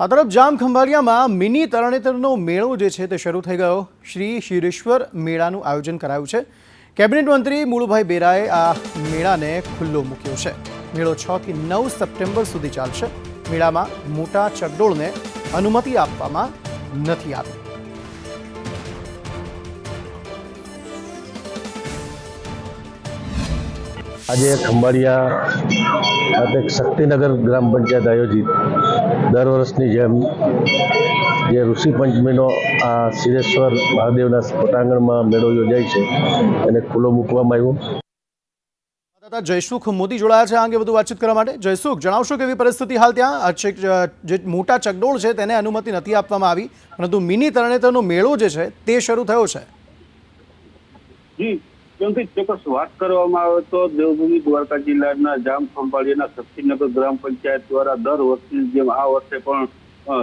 આ તરફ જામ ખંભાળિયામાં મિની તરણેતરનો મેળો જે છે તે શરૂ થઈ ગયો. શ્રી શિરેશ્વર મેળાનું આયોજન કરાયું છે. કેબિનેટ મંત્રી મુળુભાઈ બેરાએ આ મેળાને ખુલ્લો મૂક્યો છે. મેળો છ થી નવ સપ્ટેમ્બર સુધી ચાલશે. મેળામાં મોટા ચકડોળને અનુમતિ આપવામાં નથી આવી. આજે ખંભાળિયા ખાતે શક્તિનગર ગ્રામ પંચાયત આયોજિત દર વર્ષની જેમ જે ઋષિ પંચમીનો આ સિરેશ્વર મહાદેવના પટાંગણમાં મેળો યોજાય છે એને ખુલ્લો મૂકવામાં આવ્યો. તથા જયસુખ મોદી જોડાયા છે આ અંગે વધુ વાતચીત કરવા માટે. જયસુખ જણાવશો કેવી પરિસ્થિતિ હાલ ત્યાં? આ જે મોટા ચકડોળ છે તેને અનુમતિ નથી આપવામાં આવી પરંતુ મિની તરણેતરનો મેળો જે છે તે શરૂ થયો છે. જી. કેમકે ચોક્કસ વાત કરવામાં આવે તો દેવભૂમિ દ્વારકા જિલ્લાના જામ ખંભાળિયાના શક્તિનગર ગ્રામ પંચાયત દ્વારા દર વર્ષની જેમ આ વર્ષે પણ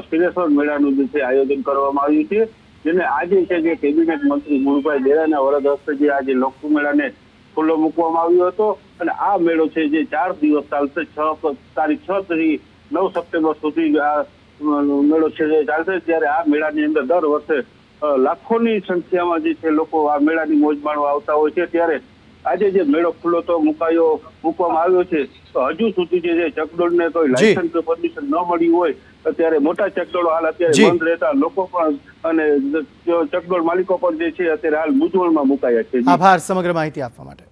શિલેશ્વર મેળાનું જે છે આયોજન કરવામાં આવ્યું છે. જેને આજે છે જે કેબિનેટ મંત્રી મુળભાઈ દેરાના વરદ હસ્તે જે આજે લોકુ મેળાને ખુલ્લો મૂકવામાં આવ્યો હતો અને આ મેળો છે જે ચાર દિવસ ચાલશે, છ તારીખ છ થી નવ સપ્ટેમ્બર સુધી આ મેળો છે જે ચાલશે. ત્યારે આ મેળાની અંદર દર વર્ષે લાખોની સંખ્યામાં જે છે લોકો આ મેળાની મોજ માણવા આવતા હોય છે. ત્યારે આજે જે મેળો ખુલ્લો તો મુકાયો મૂકવામાં આવ્યો છે. તો હજુ સુધી જે છે ચકડોળને કોઈ લાયસન્સ કે પરમિશન ન મળી હોય અત્યારે મોટા ચકડોળો હાલ અત્યારે બંધ રહેતા લોકો પણ અને ચકડોળ માલિકો પણ જે છે અત્યારે હાલ મૂંઝવણમાં મુકાયા છે. આભાર સમગ્ર માહિતી આપવા માટે.